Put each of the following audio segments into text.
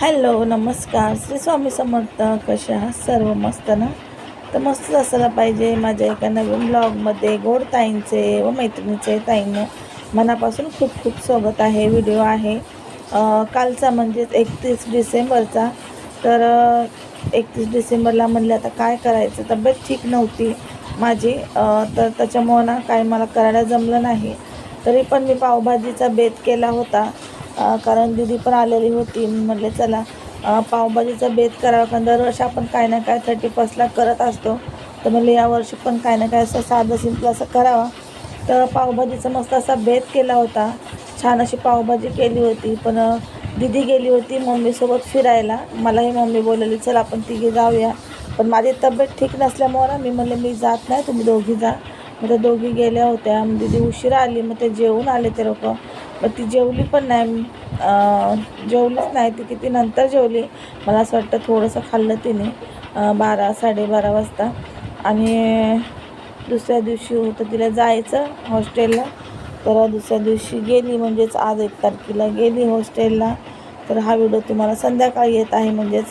Hello नमस्कार. श्री स्वामी समर्थ कशा सर्व मस्त ना? तर मस्तच असायला पाहिजे माझ्या एका नवीन ब्लॉगमध्ये गोड ताईंचे व मैत्रिणीचे ताईंनो. मनापासून खूप खूप स्वागत आहे. व्हिडिओ आहे. कालचा म्हणजेच एकतीस डिसेंबरचा. तर एकतीस डिसेंबरला म्हणले आता काय करायचं? तब्येत ठीक नव्हती माझी. तर त्याच्यामुळं ना काय मला करायला जमलं नाही. तरी पण मी पावभाजीचा बेत केला होता. कारण दिदी पण आलेली होती. मी म्हटले चला पावभाजीचा बेत करावा कारण दरवर्षी आपण काय ना काय थर्टी फर्स्टला करत असतो. तर म्हणले यावर्षी पण काय ना काय असं साधं सिंपल असं करावा. तर पावभाजीचा मस्त असा बेत केला होता. छान अशी पावभाजी केली होती. पण दीदी दिदी गेली होती मम्मीसोबत फिरायला. मलाही मम्मी बोलवली चल आपण तिघे जाऊया. पण माझी तब्येत ठीक नसल्यामुळं मी म्हणले मी जात नाही तुम्ही दोघी जा. मग त्या दोघी गेल्या होत्या. दीदी दिदी उशिरा आली मग ते जेवून आले ते लोकं. मग ती जेवली पण नाही मी. जेवलीच नाही. ती किती नंतर जेवली. मला असं वाटतं थोडंसं खाल्लं तिने. बारा साडेबारा वाजता. आणि दुसऱ्या दिवशी होतं तिला जायचं हॉस्टेलला. तर दुसऱ्या दिवशी गेली म्हणजेच आज एक तारखेला गेली हॉस्टेलला. तर हा व्हिडिओ तुम्हाला संध्याकाळी येत आहे म्हणजेच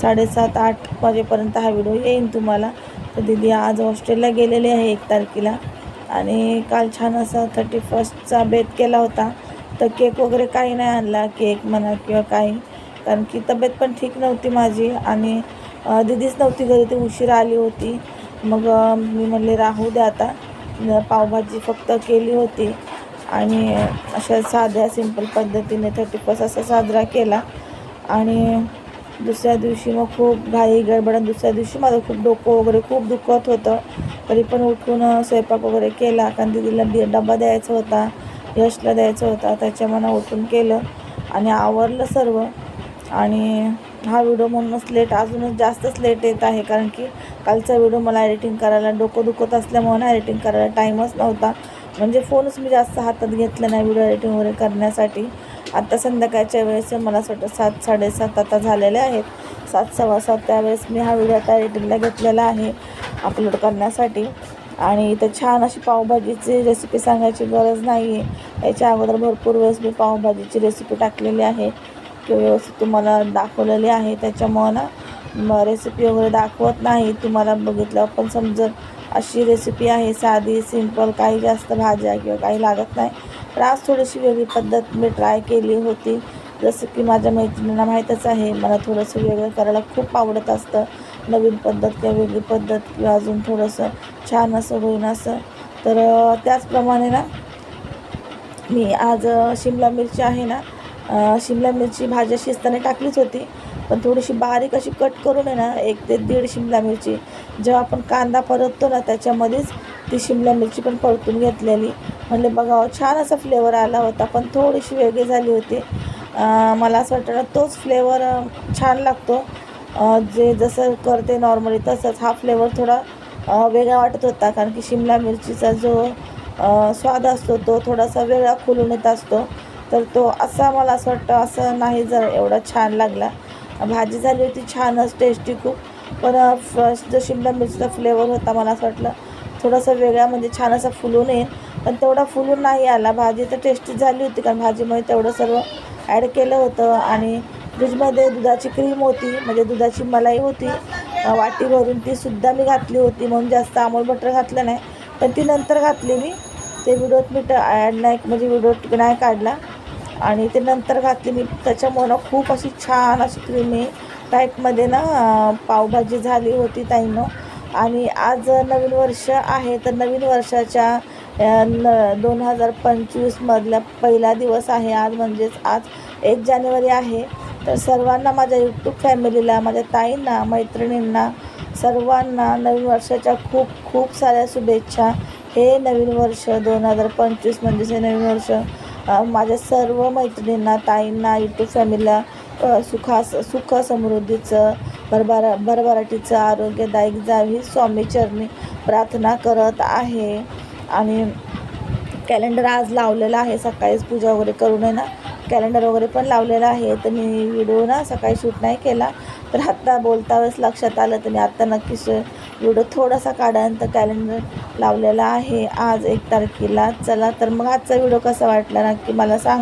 साडेसात आठ वाजेपर्यंत हा व्हिडिओ येईन तुम्हाला. तर दिदी आज हॉस्टेलला गेलेली आहे एक तारखेला. आणि काल छान असा थर्टी फर्स्टचा बेत केला होता. तर केक वगैरे काही नाही आणला केक म्हणा किंवा काही. कारण की तब्येत पण ठीक नव्हती माझी आणि दिदीच नव्हती घरी ती उशिरा आली होती. मग मी म्हणले राहू द्या आता. पावभाजी फक्त केली होती. आणि अशा साध्या सिंपल पद्धतीने थर्टी फर्स्ट असा साजरा केला. आणि दुसऱ्या दिवशी मग खूप घाई गडबड आणि दुसऱ्या दिवशी माझं खूप डोकं वगैरे खूप दुखत होतं. तरी पण उठून स्वयंपाक वगैरे केला. कारण दिदीला डबा द्यायचा होता यशला द्यायचा होता. त्याच्यामुळं उठून केलं आणि आवरलं सर्व. आणि हा व्हिडिओ म्हणूनच लेट अजूनच जास्तच लेट येत आहे. कारण की कालचा व्हिडिओ मला एडिटिंग करायला डोकं दुखत असल्यामुळे ना एडिटिंग करायला टाईमच नव्हता. म्हणजे फोनच मी जास्त हातात घेतला नाही व्हिडिओ एडिटिंग वगैरे करण्यासाठी. आत्ता संध्याकाळच्या वेळेस मला असं वाटतं सात साडेसात आता झालेले आहेत. सात सव्वा सात त्यावेळेस मी हा व्हिडिओ आता एडिटिंगला घेतलेला आहे अपलोड करण्यासाठी. आणि इथं छान अशी पावभाजीची रेसिपी सांगायची गरज नाही आहे याच्या अगोदर भरपूर वेळेस मी पावभाजीची रेसिपी टाकलेली आहे. किंवा व्यवस्थित तुम्हाला दाखवलेली आहे. त्याच्यामुळं ना रेसिपी वगैरे दाखवत नाही. तुम्हाला बघितलं पण समजत अशी रेसिपी आहे. साधी सिंपल काही जास्त भाज्या किंवा काही लागत नाही. रास आज थोडीशी वेगळी पद्धत मी ट्राय केली होती. जसं की माझ्या मैत्रिणींना माहीतच आहे मला थोडंसं वेगळं करायला खूप आवडत असतं. नवीन पद्धत किंवा वेगळी पद्धत किंवा अजून थोडंसं छान असं होईन असं. तर त्याचप्रमाणे ना मी आज शिमला मिरची आहे ना शिमला मिरची भाज्या शिजताना टाकलीच होती. पण थोडीशी बारीक अशी कट करून आहे ना एक ते दीड शिमला मिरची. जेव्हा आपण कांदा परततो ना त्याच्यामध्येच ती शिमला मिरची पण परतून घेतलेली. म्हणले बघावं छान असा फ्लेवर आला होता पण थोडीशी वेगळी झाली होती. मला असं वाटतं तोच फ्लेवर छान लागतो. जे जसं करते नॉर्मली तसंच हा फ्लेवर थोडा वेगळा वाटत होता कारण की शिमला मिरचीचा जो स्वाद असतो तो थोडासा वेगळा खुलून येत असतो. तर तो असा मला असं वाटतं असं नाही जर एवढा छान लागला. भाजी झाली होती छानच टेस्टी खूप. पण जो शिमला मिरचीचा फ्लेवर होता मला असं वाटलं थोडासा वेगळा म्हणजे छान असा फुलून येईल. पण तेवढा फुलून नाही आला. भाजी तर टेस्टी झाली होती कारण भाजीमध्ये तेवढं सर्व ॲड केलं होतं. आणि फ्रीजमध्ये दुधाची क्रीम होती म्हणजे दुधाची मलाई होती वाटी भरून ती सुद्धा मी घातली होती. म्हणून जास्त आमोल बटर घातलं नाही. पण ती नंतर घातली मी. ते व्हिडिओत मी ॲड नाही म्हणजे व्हिडिओ नाही काढला. आणि ते नंतर घातली मी. त्याच्यामुळं खूप अशी छान अशी क्रीमी टाईपमध्ये ना पावभाजी झाली होती ताईनं. आणि आज नवीन वर्ष आहे तर नवीन वर्षाच्या न दोन हजार पंचवीसमधला पहिला दिवस आहे. आज म्हणजेच आज एक जानेवारी आहे. तर सर्वांना माझ्या यूट्यूब फॅमिलीला माझ्या ताईंना मैत्रिणींना सर्वांना नवीन वर्षाच्या खूप खूप साऱ्या शुभेच्छा. हे नवीन वर्ष दोन हजार पंचवीस म्हणजेच हे नवीन वर्ष माझ्या सर्व मैत्रिणींना ताईंना यूट्यूब फॅमिलीला सुखास सुखा सुख समृद्धीचं भरभरा भरभराटीचं आरोग्यदायक जावी स्वामी चरणी प्रार्थना करत आहे. आणि कॅलेंडर आज लावलेलं आहे. सकाळीच पूजा वगैरे करून आहे ना. कॅलेंडर वगैरे पण लावलेला आहे. तर मी व्हिडिओ ना सकाळी शूट नाही केला. तर आत्ता बोलता वेळेस लक्षात आलं तर मी आत्ता नक्कीच व्हिडिओ थोडासा काढानंतर कॅलेंडर लावलेला आहे. आज एक तारखेला. चला तर मग आजचा व्हिडिओ कसा वाटला नक्की मला सांग